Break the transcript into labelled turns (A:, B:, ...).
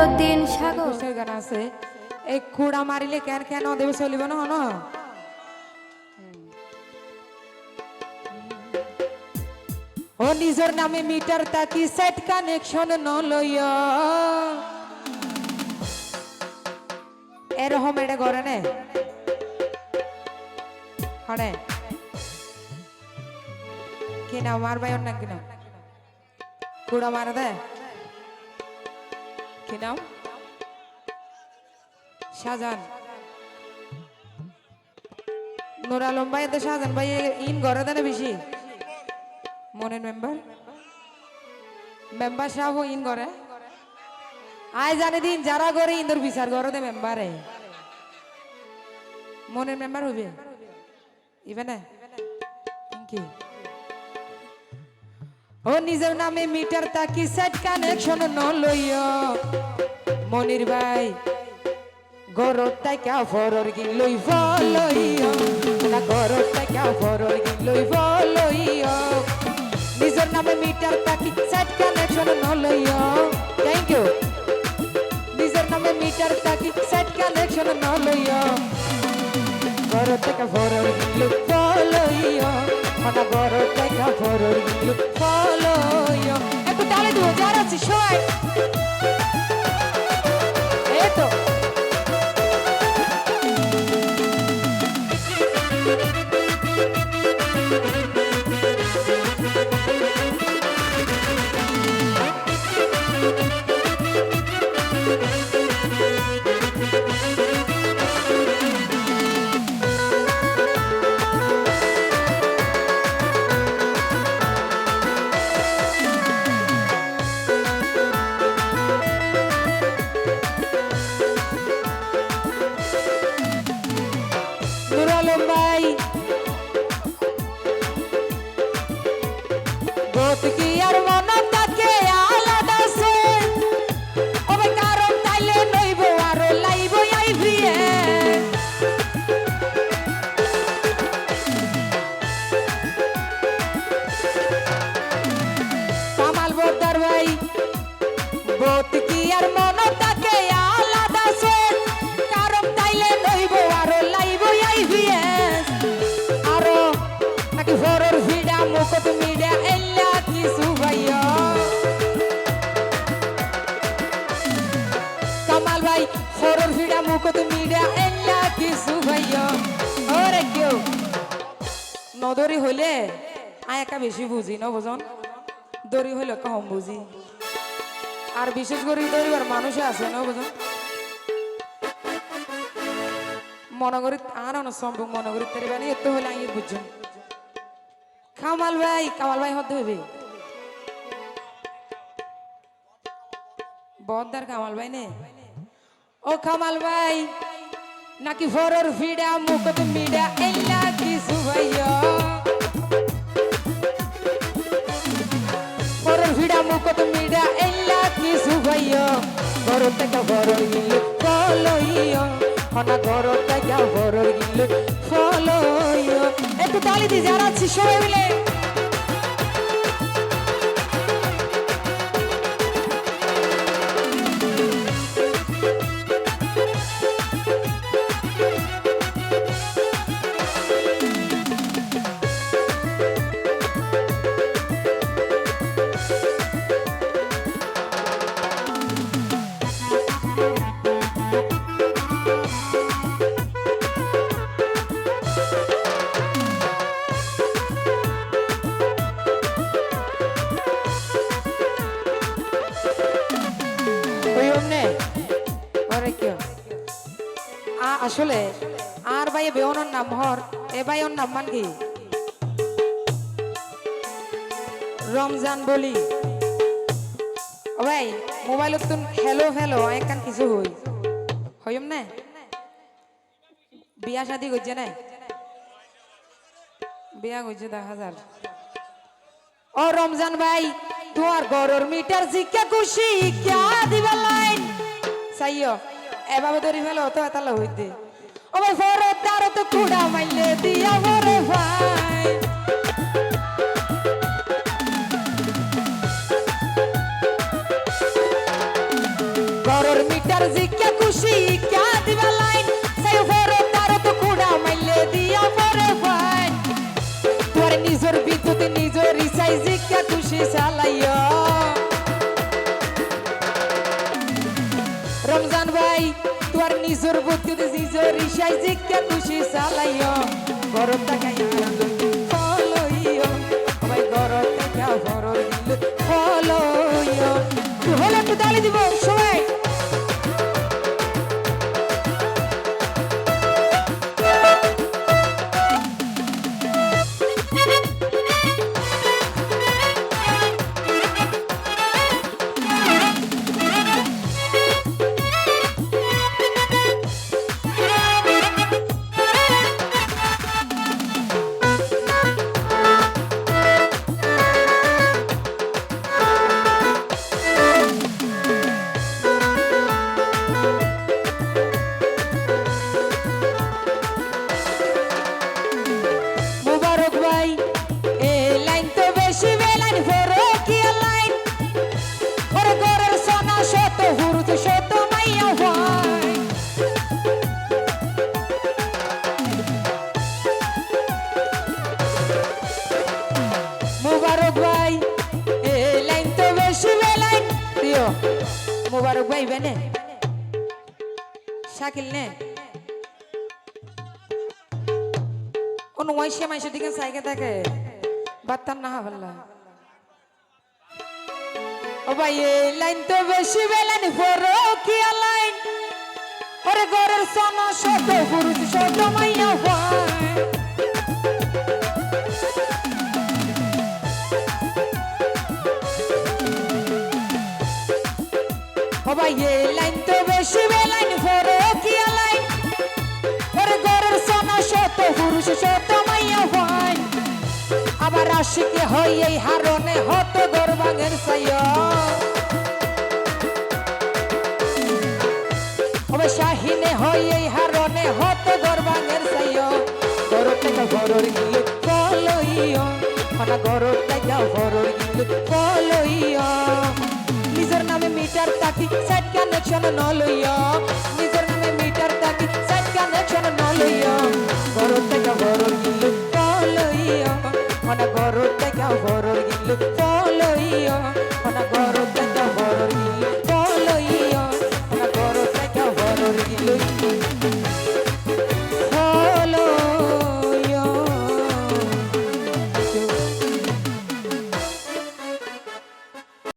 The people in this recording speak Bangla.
A: মইনুদ্দিন সাগর।
B: গান আছে? এই কুড়া মারিলে কেন কেন দেবে চলিব না হন ও নিজের নামে মিটার তাকি সেট কানেকশন ন লইয়া এরকম এটা করে নে। হরে কি না মার ভাই না কিনা। কুড়া মারা দে। কি নাম? শাহজাহান। নুর আলম ভাই তো শাহজাহান ভাই ইন ঘরে দেনে বেশি। মনের মেম্বার। মেম্বার সাহেব ইন করে আয় জানে দিন, যারা করে ইন্দুর বিচার করে দে মেম্বারে। মনের মেম্বার হইবে। ইবে না কি ও নিজের নামে মিটার তাকি সেট কানেকশন ন লইয়া মনির ভাই গরত তাইকা ফরর গিন লই ফলইয়া না গরত তাইকা ফরর গিন লই ফলইয়া নিজের নামে মিটার তাকি সেট কানেকশন ন লইয়া থ্যাংক ইউ নিজের নামে মিটার তাকি সেট কানেকশন ন লইয়া গরত তাইকা ফরর গিন লই গরত তাইকা ফরর গিন একটু তালে দেবো যারা আছে সবাই নদরি হইলে আয় একা বেশি বুঝি ন বুঝন দড়ি হইলে কম বুঝি। আর বিশেষ করে দড়িবার মানুষ আছে, না বুঝুন মনগরি আর অনেক সম্ভব মনগরি তেরে বানি এত হলে আই বুঝুন। কামাল ভাই কামাল ভাই হতে হবে। বদার কামাল ভাই নে। ও কামাল ভাই, নাকি ফরর ফিডা মুকত মিডা এল্লা কিছু ভাইয়া? ফরর ফিডা মুকত মিডা এল্লা ভাইয়া ঘর থেকে ফরর গিলে ফলইয়া হনা ঘর থেকে ফরর গিলে ফলইয়া একটু তালি দি সবাই মিলে। আসলে, আর ভাই বেউনের নাম হর, এ ভাই নাম মান কি? রমজান বলি। ও ভাই মোবাইলত তুন হ্যালো হ্যালো একান কিছু হই। হইম না বিয়া শাদি করছে না? বিয়া করছে দেখা যার ও রমজান ভাই তোমার গরর মিটার শিক্ষা খুশি শিক্ষা দিবা লাইন? চাইও এভাবে ধরি ফেলো তো এতালা হইতে। ও ভাই ফরে তার তো কুড়া মাইলে দিয়া ভরে ভাই। ঘরের মিটার জিকা খুশি ইকা দিবা লাইন? সেই ফরে তার তো কুড়া মাইলে দিয়া পরে ফাইন তোর নিজের বিদ্যুৎ নিজের রিসাই জিকা খুশি চালাইয়া। রমজান ভাই তোর নিজের বুদ্ধি নিজের রিসাই জিজ্ঞা খুশি চালাইও গরম দিব। মুবারক ভাই বেনে শাকিল নে কোনো ওয়াইশে মাইশের দিকে সাইকে থাকে বাত্তার না হাবল্লা ও ভাই এই লাইন তো বেশি বেলাইন ফরো লাইন ওরে গরের সোনা শত পুরুষ শত মাইয়া ভাই এই লাইন তো বেশি বেলাইন ফরো কি লাইন? ওরে গরের সোনা শত, পুরুষ শত, মাইয়া ভাই। আবার আশিকে হই এই হারনে হত গরবাঙের সাইয়া ওবে শাহিনে হই এই হারনে হত গরবাঙের সাইয়া গরর থেকে গরর গিলে কলইয়া মিটার তাকি সাইড কানেকশন ন লইয়া নিজের নামে মিটার তাকি সাইড কানেকশন ন লইয়া